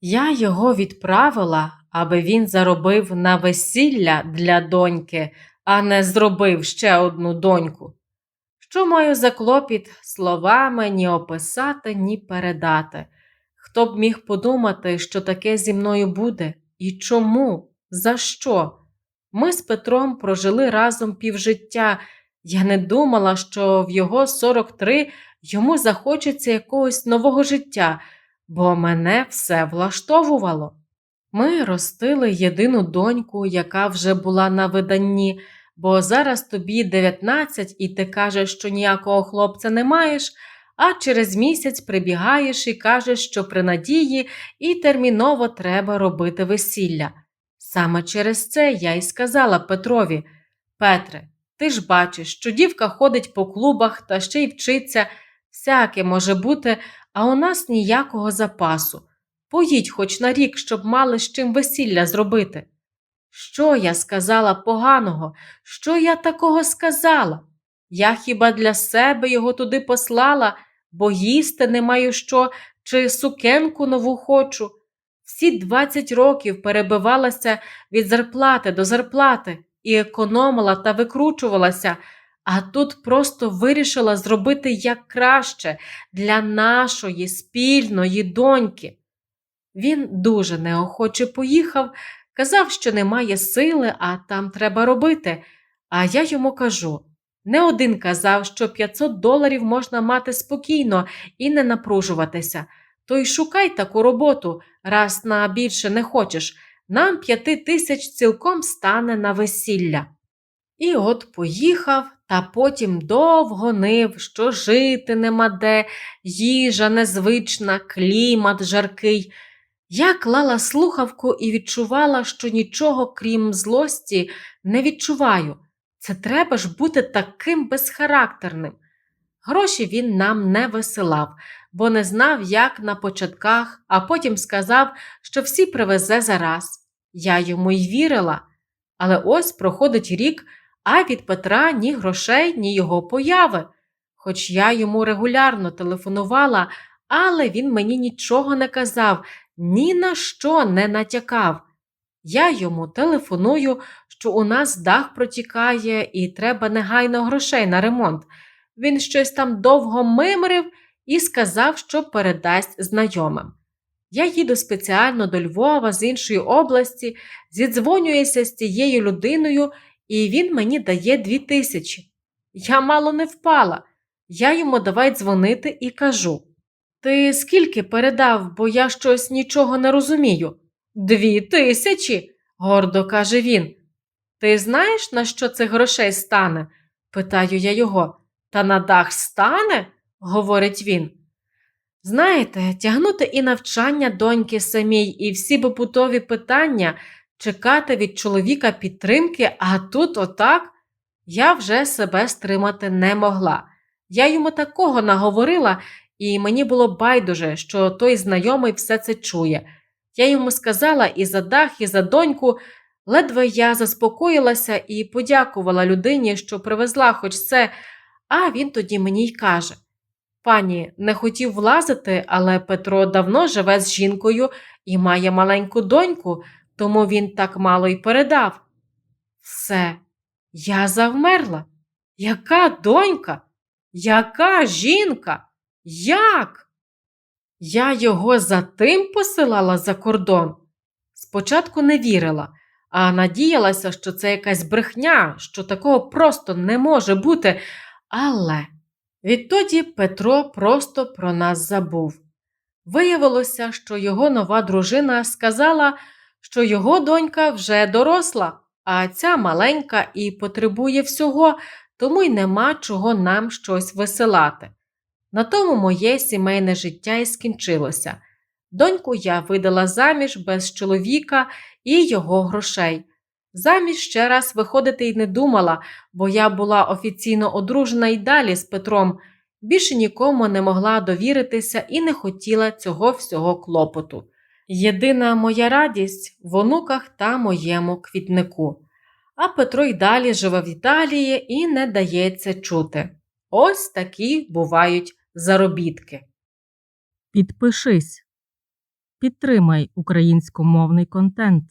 Я його відправила, аби він заробив на весілля для доньки, а не зробив ще одну доньку. Що маю за клопіт словами ні описати, ні передати. Хто б міг подумати, що таке зі мною буде? І чому? За що? Ми з Петром прожили разом півжиття. Я не думала, що в його 43 йому захочеться якогось нового життя, бо мене все влаштовувало. Ми ростили єдину доньку, яка вже була на виданні, бо зараз тобі 19 і ти кажеш, що ніякого хлопця не маєш, а через місяць прибігаєш і кажеш, що при надії і терміново треба робити весілля. Саме через це я й сказала Петрові: Петре, ти ж бачиш, що дівка ходить по клубах та ще й вчиться, всяке може бути, а у нас ніякого запасу. Поїдь хоч на рік, щоб мали з чим весілля зробити. Що я сказала поганого? Що я такого сказала? Я хіба для себе його туди послала, бо їсти не маю що, чи сукенку нову хочу. Всі 20 років перебивалася від зарплати до зарплати і економила та викручувалася, а тут просто вирішила зробити як краще для нашої спільної доньки. Він дуже неохоче поїхав, казав, що немає сили, а там треба робити. А я йому кажу: не один казав, що 500 доларів можна мати спокійно і не напружуватися. То й шукай таку роботу, раз на більше не хочеш. Нам п'яти тисяч цілком стане на весілля. І от поїхав, та потім довго нив, що жити нема де, їжа незвична, клімат жаркий. Я клала слухавку і відчувала, що нічого, крім злості, не відчуваю. Це треба ж бути таким безхарактерним. Гроші він нам не висилав, бо не знав, як на початках, а потім сказав, що всі привезе зараз. Я йому й вірила. Але ось проходить рік, а від Петра ні грошей, ні його появи. Хоч я йому регулярно телефонувала, але він мені нічого не казав, ні на що не натякав. Я йому телефоную, що у нас дах протікає і треба негайно грошей на ремонт. Він щось там довго мимрив і сказав, що передасть знайомим. Я їду спеціально до Львова з іншої області, зідзвонююся з цією людиною, і він мені дає дві тисячі. Я мало не впала. Я йому давай дзвонити і кажу: Ти скільки передав, бо я щось нічого не розумію. Дві тисячі, гордо каже він. Ти знаєш, на що цих грошей стане? питаю я його. Та на дах стане, говорить він. Знаєте, тягнути і навчання доньки самій, і всі побутові питання, чекати від чоловіка підтримки, а тут отак я вже себе стримати не могла. Я йому такого наговорила, і мені було байдуже, що той знайомий все це чує. Я йому сказала і за дах, і за доньку. Ледве я заспокоїлася і подякувала людині, що привезла хоч це, а він тоді мені й каже: Пані, не хотів влазити, але Петро давно живе з жінкою і має маленьку доньку, тому він так мало й передав. Все, я завмерла. Яка донька? Яка жінка? Як? Я його за тим посилала за кордон. Спочатку не вірила, а надіялася, що це якась брехня, що такого просто не може бути. Але відтоді Петро просто про нас забув. Виявилося, що його нова дружина сказала, що його донька вже доросла, а ця маленька і потребує всього, тому й нема чого нам щось висилати. На тому моє сімейне життя і скінчилося. Доньку я видала заміж без чоловіка і його грошей. Заміж ще раз виходити й не думала, бо я була офіційно одружена й далі з Петром, більше нікому не могла довіритися і не хотіла цього всього клопоту. Єдина моя радість в онуках та моєму квітнику. А Петро й далі живе в Італії і не дається чути. Ось такі бувають заробітки. Підпишись. Підтримай українськомовний контент.